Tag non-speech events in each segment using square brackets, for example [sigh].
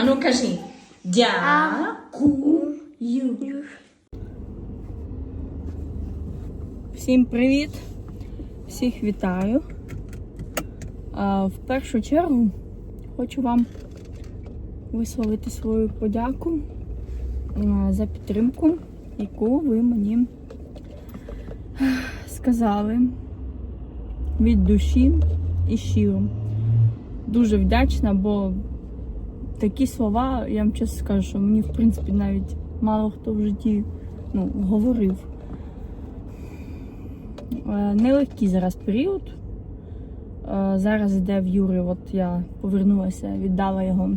Ану кажи. Дякую. Всім привіт! Всіх вітаю. А, в першу чергу хочу вам висловити свою подяку а, за підтримку, яку ви мені сказали від душі і щиро. Дуже вдячна, бо такі слова, я вам чесно скажу, що мені в принципі навіть мало хто в житті ну, говорив. Е, Нелегкий зараз період. Е, Зараз йде в Юри, от я повернулася, віддала його е,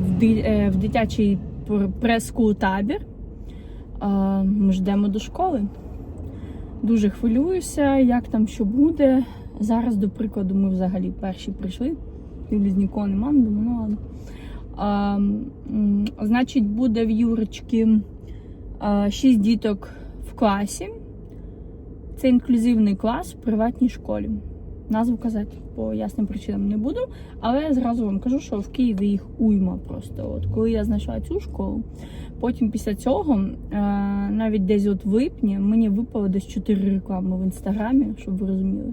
в ди- в дитячий пр- прес-скул табір. Ми ждемо до школи. Дуже хвилююся, як там що буде. Зараз, до прикладу, ми взагалі перші прийшли. Дивлюсь, нікого нема, ну, думаю, ну ладно. А, значить, буде в Юрочки 6 діток в класі. Це інклюзивний клас в приватній школі. Назву казати по ясним причинам не буду, але я зразу вам кажу, що в Києві їх уйма просто. От коли я знайшла цю школу, потім після цього, е, навіть десь от в липні, мені випало десь 4 реклами в інстаграмі, щоб ви розуміли.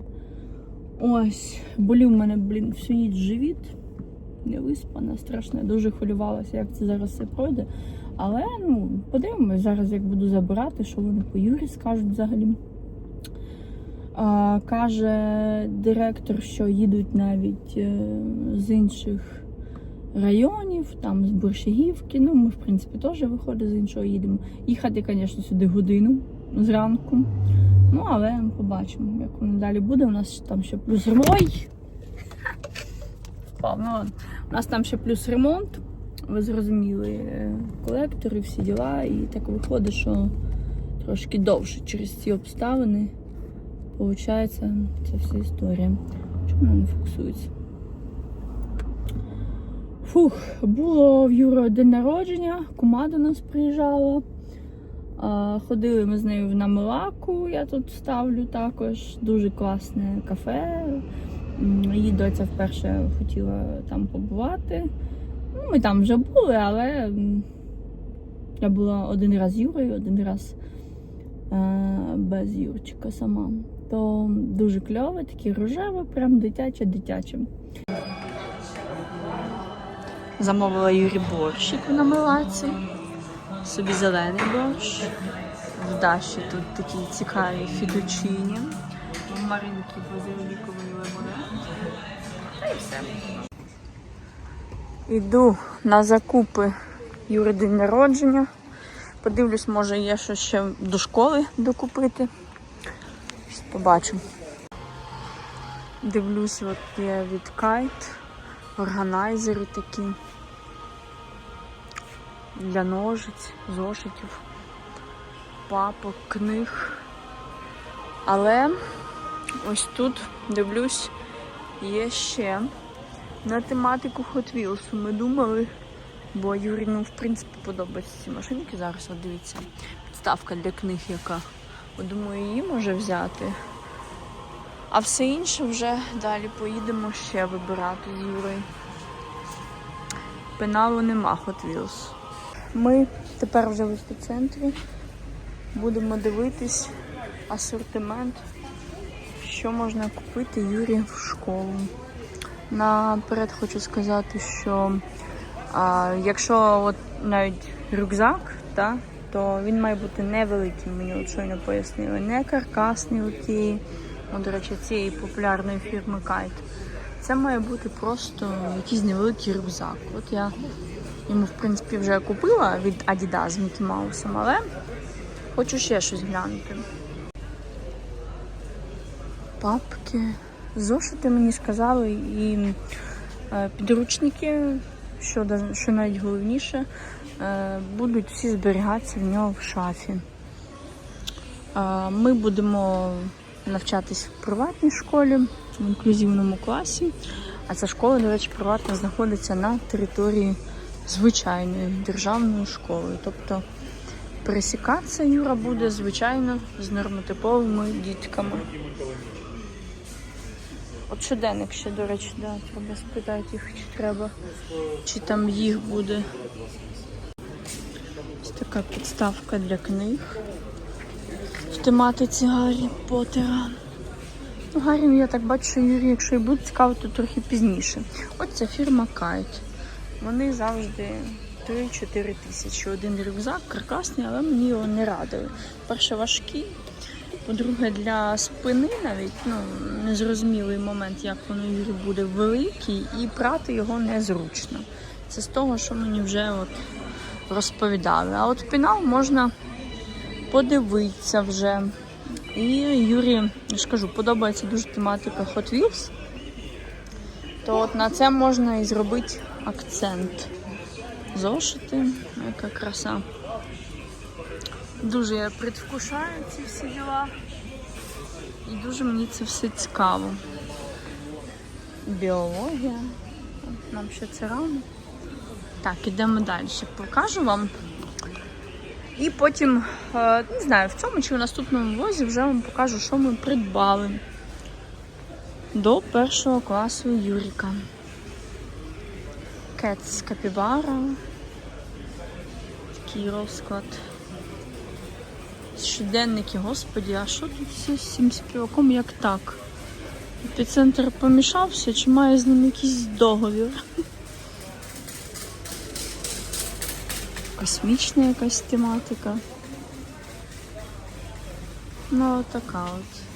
Ось, болів у мене, блін, всю ніч живіт. Не виспана, страшно. Я дуже хвилювалася, як це зараз все пройде. Але ну, подивимось зараз, як буду забирати, що вони по Юрі скажуть взагалі. А, каже директор, що їдуть навіть е, з інших районів, там з Борщагівки. Ну, ми, в принципі, теж виходить з іншого їдемо. Їхати, звісно, сюди годину зранку. Ну, але побачимо, як воно далі буде. У нас там ще плюс ремонт. Ну, у нас там ще плюс ремонт. Ви зрозуміли, е, колектори, всі діла. І так виходить, що трошки довше через ці обставини. Получається, це вся історія. Чому вона не фокусується? Фух, було в Юро день народження, кума до нас приїжджала. А, Ходили ми з нею на Милаку, я тут ставлю також. Дуже класне кафе. Її доця вперше хотіла там побувати. Ну, ми там вже були, але я була один раз з Юрою, один раз е, без Юрчика сама. То дуже кльове, таке рожеве, прям дитяче-дитяче. Замовила Юрі борщик на милаці. Собі зелений борщ. В Даші тут такі цікаві фідучині. В Маринки базиліковий лимонад. Та й все. Іду на закупи Юри день народження. Подивлюсь, може є що ще до школи докупити. Побачу. Дивлюсь, от є від кайт, органайзери такі для ножиць, зошитів, папок, книг. Але ось тут дивлюсь, є ще на тематику Hot Wheels. Ми думали, бо Юрі, ну, в принципі, подобаються ці машинки. Зараз от дивіться, підставка для книг яка. Думаю, її може взяти. А все інше вже далі поїдемо ще вибирати з Юрою. Пеналу нема Hot Wheels. Ми тепер вже в епіцентрі. Будемо дивитись асортимент, що можна купити Юрі в школу. Наперед хочу сказати, що а, якщо от навіть рюкзак, та, то він має бути невеликим, мені от щойно пояснили, не каркасний у тієї, ну, до речі, цієї популярної фірми Kite. Це має бути просто якийсь невеликий рюкзак. От я йому, в принципі, вже купила від Adidas з Мікі Маусом, але хочу ще щось глянути. Папки. Зошити мені сказали і е, підручники, що, що навіть головніше, е, будуть всі зберігатися в нього в шафі. Е, Ми будемо навчатись в приватній школі, в інклюзивному класі. А ця школа, до речі, приватна знаходиться на території звичайної державної школи. Тобто пересікатися Юра буде, звичайно, з нормотиповими дітками. От щоденник ще, до речі, да, треба спитати їх, чи треба, чи там їх буде. Ось така підставка для книг в тематиці Гаррі Поттера. Ну, Гаррі, я так бачу, Юрій, якщо і буде цікаво, то трохи пізніше. От ця фірма Kite. Вони завжди 3-4 тисячі. Один рюкзак каркасний, але мені його не радили. Перше, важкий. По-друге, для спини навіть ну, незрозумілий момент, як воно Юрі буде великий, і прати його незручно. Це з того, що мені вже от розповідали. А от пінал можна подивитися вже. І Юрі, я ж кажу, подобається дуже тематика Hot Wheels. То от на це можна і зробити акцент. Зошити, яка краса. Дуже я предвкушаю ці всі діла. І дуже мені це все цікаво. Біологія. Нам ще це рано. Так, ідемо далі. Покажу вам. І потім, е, не знаю, в цьому чи в наступному влозі вже вам покажу, що ми придбали до першого класу Юріка. Кетс Капібара. Такий розклад. Щоденники, господі, а що тут все з цим співаком як так? Епіцентр помішався, чи має з ним якийсь договір? [laughs] Космічна якась тематика. Ну, така от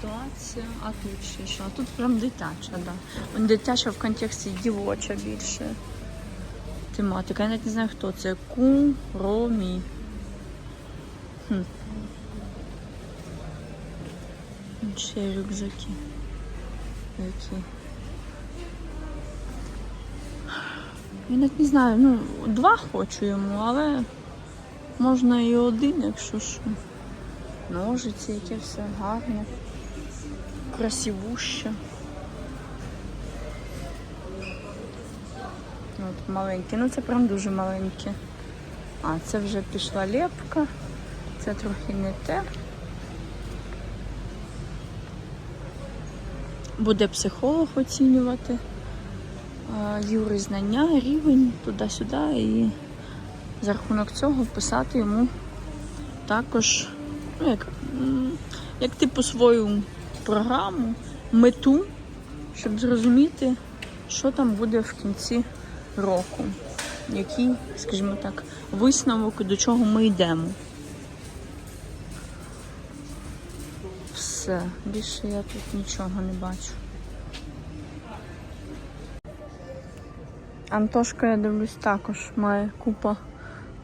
ситуація. А тут ще що? А тут прям дитяча, да. Дитяча в контексті дівоча більше. Тематика. Я навіть не знаю, хто це. Куромі. Хм. Ще рюкзаки. Які. Я навіть не знаю, ну, два хочу йому, але можна і один, якщо що. Ножиці, яке все гарне, красивуще. От маленьке, ну це прям дуже маленьке. А, це вже пішла лепка, це трохи не те. Буде психолог оцінювати. Юри знання, рівень туди-сюди і за рахунок цього писати йому також, ну як, як типу свою програму, мету, щоб зрозуміти, що там буде в кінці року. Який, скажімо так, висновок, до чого ми йдемо. Все, більше я тут нічого не бачу. Антошка, я дивлюсь, також має купа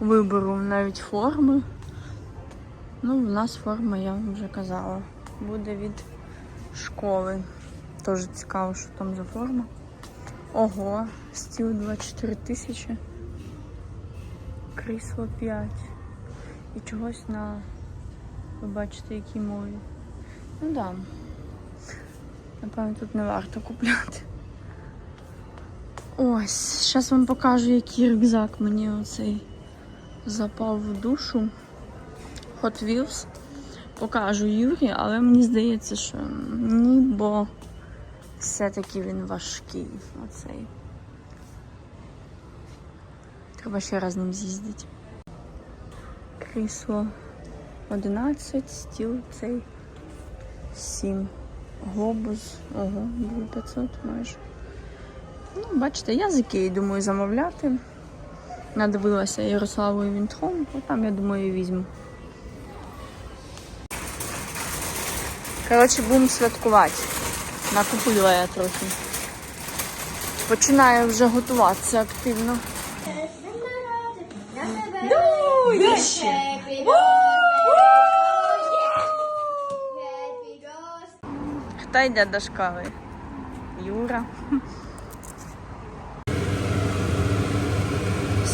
вибору навіть форми. Ну, в нас форма, я вам вже казала, буде від школи. Теж цікаво, що там за форма. Ого, стіл 24 тисячі. Крісло 5. І чогось на, ви бачите, якій мові. Ну да. Напевно, тут не варто купляти. Ось, зараз вам покажу, який рюкзак мені оцей запав в душу. Hot Wheels. Покажу Юрі, але мені здається, що ні, бо все-таки він важкий. Оцей. Треба ще раз ним з'їздити. Крісло 11, стіл цей 7. Глобус, ого, 500 майже. Ну, бачите, я з Ікеї думаю замовляти. Надивилася Ярославу і Вінтхом, там, я думаю, візьму. Коротше, будемо святкувати. Накупила я трохи. Починаю вже готуватися активно. Хто йде до школи? Юра.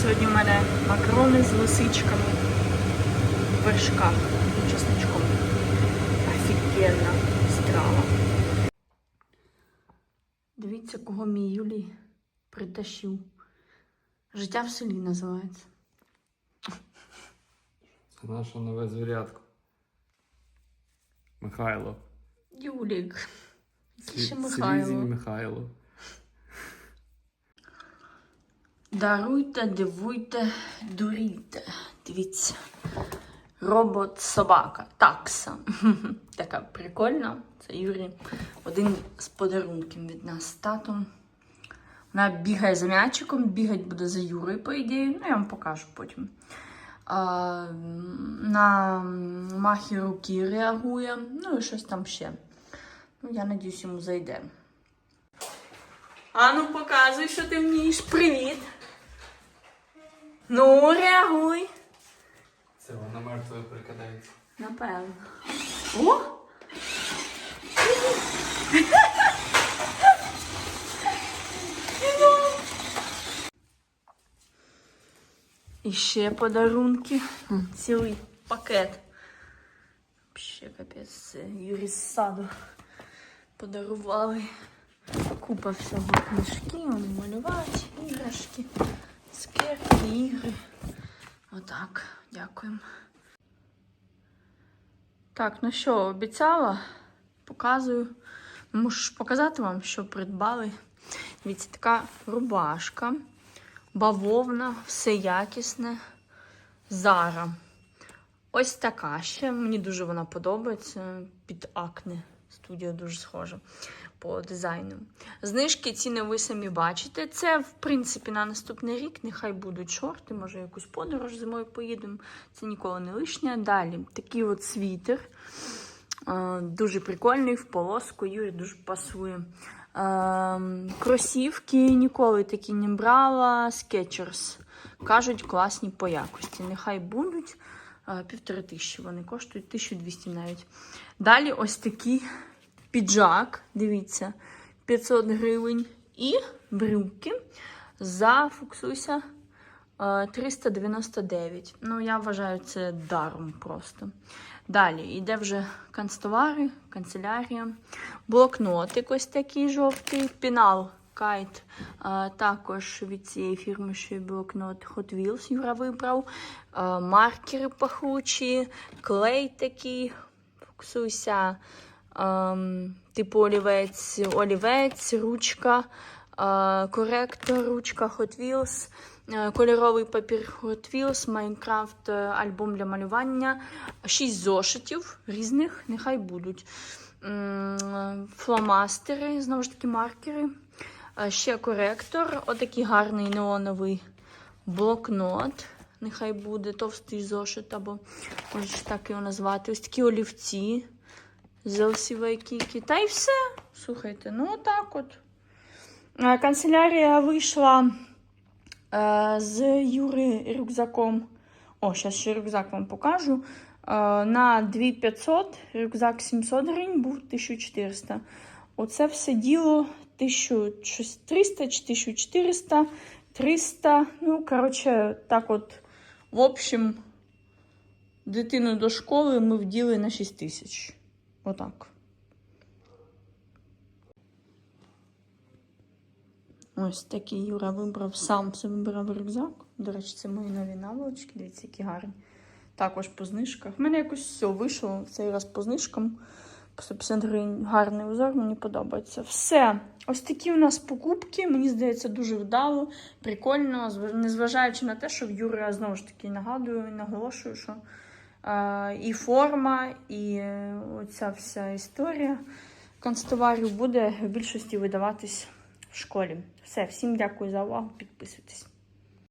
Сьогодні в мене макарони з лисичками в вершках і чесничком. Офігенна страва. Дивіться, кого мій Юлій притащив. Життя в селі називається. Це наше нове звірятко. Михайло. Юлік. Ще Михайло. Михайло. Даруйте, дивуйте, дурійте. Дивіться. Робот-собака. Такса. [laughs] Така прикольна. Це Юрій. Один з подарунків від нас з татом. Вона бігає за м'ячиком, бігать буде за Юрою, по ідеї. Ну, я вам покажу потім. А, на махи руки реагує. Ну і щось там ще. Ну, я надіюсь, йому зайде. Ану, показуй, що ти вмієш. Привіт. Ну, реагуй. Мертвою прикидається. Напевно. О! І ще подарунки. Цілий пакет. Ще капець, це Юрій з саду подарували. Купа всього книжки, вони малювати, іграшки, цукерки, ігри. Отак, дякуємо. Так, ну що, обіцяла? Показую. Можу показати вам, що придбали. Дивіться, така рубашка, бавовна, все якісне. Зара. Ось така ще. Мені дуже вона подобається. Під акне. Студія дуже схожа по дизайну. Знижки ціни ви самі бачите. Це, в принципі, на наступний рік. Нехай будуть шорти, може, якусь подорож зимою поїдемо. Це ніколи не лишнє. Далі такий от світер. Е, Дуже прикольний, в полоску. Юрі дуже пасує. Е, Кросівки ніколи такі не брала. Skechers. Кажуть, класні по якості. Нехай будуть. Півтори тисячі вони коштують, 1200 навіть. Далі ось такий піджак, дивіться, 500 гривень. І брюки за фуксуйся е, 399. Ну, я вважаю, це даром просто. Далі йде вже канцтовари, канцелярія, блокнотик ось такий жовтий, пінал. Кайт, також від цієї фірми ще й блокнот Hot Wheels Юра вибрав. Маркери пахучі, клей такий, фокусуйся, типу олівець, олівець, ручка, коректор, ручка Hot Wheels, кольоровий папір Hot Wheels, Майнкрафт, е, альбом для малювання, шість зошитів різних, нехай будуть. Фломастери, знову ж таки, маркери. Ще коректор, отакий гарний неоновий блокнот. Нехай буде товстий зошит, або можеш так його назвати. Ось такі олівці. Кіки. Та й все. Слухайте, ну отак от. Канцелярія вийшла е, з Юри рюкзаком. О, зараз ще рюкзак вам покажу. Е, на 2500, рюкзак 700 гривень був 1400. Оце все діло 1300 чи 1400, 300. Ну, коротше, так от, в общем, дитину до школи ми вділи на 6 тисяч. Отак. Ось такий Юра вибрав, сам це вибрав рюкзак. До речі, це мої нові наволочки. Дивіться, які гарні. Також по знижках. В мене якось все вийшло в цей раз по знижкам. По 150 гривень гарний узор, мені подобається. Все. Ось такі у нас покупки. Мені здається, дуже вдало, прикольно, незважаючи на те, що в Юри, знову ж таки нагадую і наголошую, що е, і форма, і оця вся історія канцтоварів буде в більшості видаватись в школі. Все, всім дякую за увагу. Підписуйтесь.